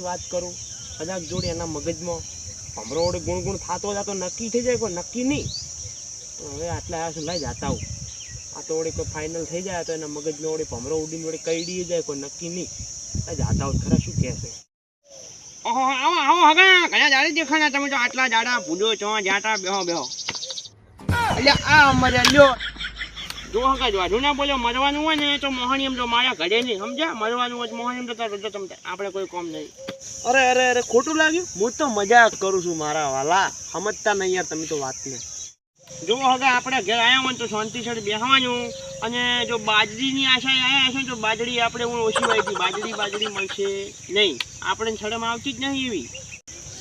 વાત કરું કદાચ જોડે એના મગજમાં. ભમરો વડે ગુણ ગુણ થતો જાતો નક્કી થઈ જાય, કોઈ નક્કી નહીં. હવે આટલા આવ્યા કોઈ ફાઇનલ થઈ જાય, તો એના મગજમાં વળી ભમરો ઉડીને વળી કઈડી જાય, કોઈ નક્કી નહીં. લાઈ જાતા હું ખરા શું કહે ઓહો, આવો આવો, હગા ઘણા જાડે તમે આટલા જાડા ભૂડો છો જાટા બેહો બેહો. આ અમારે, લ્યો. જો હગા જો ના બોલો મરવાનું હોય ને તો મોહણી એમ તો મારા ઘરે નહીં સમજ્યા? મરવાનું હોય મોહણી એમ તો તાર રોજો તમ આપણે કોઈ કોમ નહીં. અરે અરે અરે ખોટું લાગ્યું? હું તો મજાક કરું છું મારા વાલા. સમજતા નહીં યાર તમે તો વાતને. જો હવે આપણે ઘેર આવ્યા હોય તો શાંતિ સર બેસવાનું અને જો બાજરીની આશા આવ્યા હશે તો બાજરી આપણે હું ઓછી હોય બાજરી બાજરી મળશે નહીં. આપણે શરમ આવતી જ નહીં એવી.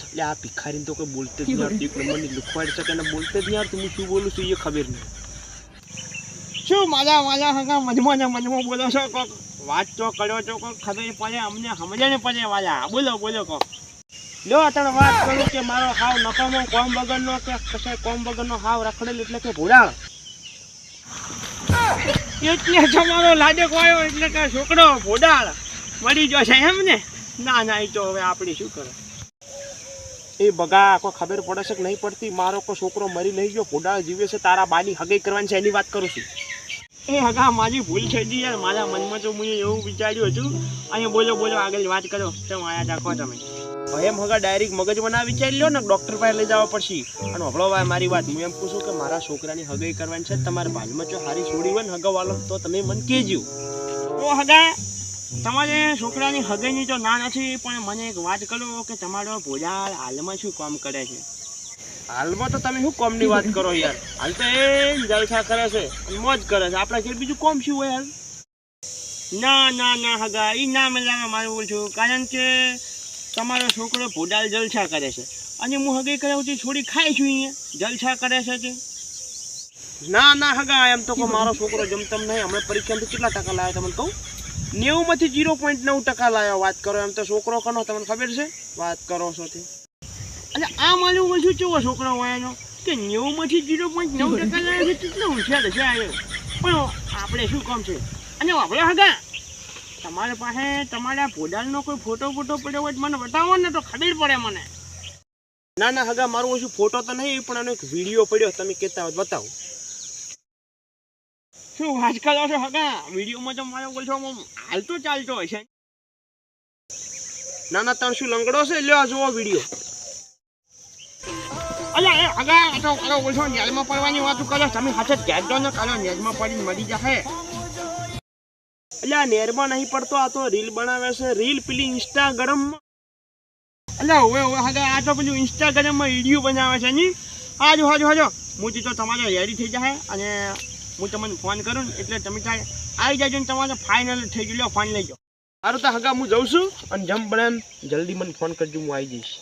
એટલે આ ભિખારીને તો કોઈ બોલતે જ નહીં. એક નંબરની લુખવાડ છે કે એને બોલતે જ નહીં. હું શું બોલું છું એ ખબર નહીં. શું માલા માલા હગા મજમો ને મજમો બોલો છો કોક? વાત કર્યો તો કોક ખબર પડે, અમને સમજે ને પડે વાલા. બોલો બોલો કોક. લ્યો તને વાત કરું કે મારો હાવ નકામો કોમ વગરનો કે કશે કોમ વગરનો હાવ રખડેલ એટલે કે ભૂડાળ એટલે તમારો લાડે કોયો એટલે કે છોકરો ભોડાળ. મળી જશે એમ ને? ના ના, એ તો હવે આપણે શું કરે? એ બગા, કોઈ ખબર પડે છે કે નહીં પડતી? મારો કોઈ છોકરો મરી નહીં ગયો, ભોડાળ જીવે છે, તારા બાની હગાઈ કરવાની છે, એની વાત કરું છું. એ હગા મારી ભૂલ થઈ ગઈ યાર. મારા મનમાં તો મેં એવું વિચાર્યું હતું. અહીંયા બોલો બોલો, આગળ વાત કરો. તમે આયા રાખો તમે. એમ હગા ડાયરેક્ટ મગજમાં ના વિચારી લો ને ડૉક્ટર પાસે લઈ જવા પડશે. અને હભળો ભાઈ મારી વાત. હું એમ પૂછું કે મારા છોકરાની હગાઈ કરવાની છે, તમારા બાજુમાં જો હારી છોડી હોય ને હગાવાલો તો તમે મને કહેજો. તો હગા, તમારે છોકરાની હગાઈની તો ના નથી, પણ મને એક વાત કરો કે તમારો ભોજાલ હાલમાં શું કામ કરે છે? હાલમાં તો તમે શું કોમની વાત કરો યાર? હાલ તો એ જલસા કરે છે મોજ કરે છે. આપણે ઘેર બીજું કોમ શું હોય યાર ના ના ના, હગા. એ ના મેળામાં મારે બોલ છું. કારણ કે તમારો છોકરો ભોડાલ જલસા કરે છે. અને હું હગે કરાવતી થોડી ખાઈ છું અહીંયા. જલસા કરે છે તે ના ના, હગા. એમ તો કોઈ મારો છોકરો જમતમ નહીં. હમણાં પરીક્ષામાં કેટલા ટકા લાવ્યો તમને કહું? નેવું માંથી જીરો પોઈન્ટ નવ ટકા લાવ્યો વાત કરો એમ તો છોકરો કનો, તમને ખબર છે? વાત કરો છો તે. અને આ માલુ વસ્તુ કેવો છોકરો હોય એનો કે નેવુંમાંથી જીરો પોઈન્ટ નવ ટકા લાવે છે કેટલો હોશિયાર છે આ પણ આપણે શું કામ છે? અને આપણે હગા? તમારી પાસે તમારા ભોડાલનો કોઈ ફોટો ફોટો પડ્યો હોય તો મને બતાવો ને તો ખબર પડે મને. ના ના હગા મારું ઓછું ફોટો તો નહીં પણ એનો એક વીડિયો પડ્યો તમે કહેતા હોય બતાવો. શું આજકાલ છો હગા? વિડીયોમાં તો મારો બોલશો હાલતો ચાલતો હશે ના ના તમે શું લંગડો છે? લ્યો આ જોવો વીડિયો. અલ્યા, એ હગા તો બોલશો નેલમાં પડવાની વાત કરો, તમે હાથે કહેજો ને કાલો નેલમાં પડીને મરી જશે અલ્યા, નેરમાં નહીં પડતો, આ તો રીલ બનાવે છે, રીલ પેલી ઇન્સ્ટાગ્રામમાં. અલ્યા હવે હવે હગા આ તો પેલું ઇન્સ્ટાગ્રામમાં વીડિયો બનાવે છે, ની? હાજો હાજો હાજો. હું તો તમારે રેડી થઈ જશે અને હું તમને ફોન કરું, એટલે તમે ત્યાં આવી જાજો ને તમારે ફાઇનલ થઈ ગયો ફોન લઈ જાઓ. સારું તો હગા, હું જઉં છું, અને જમ બનાવીને જલ્દી મને ફોન કરજો, હું આવી જઈશ.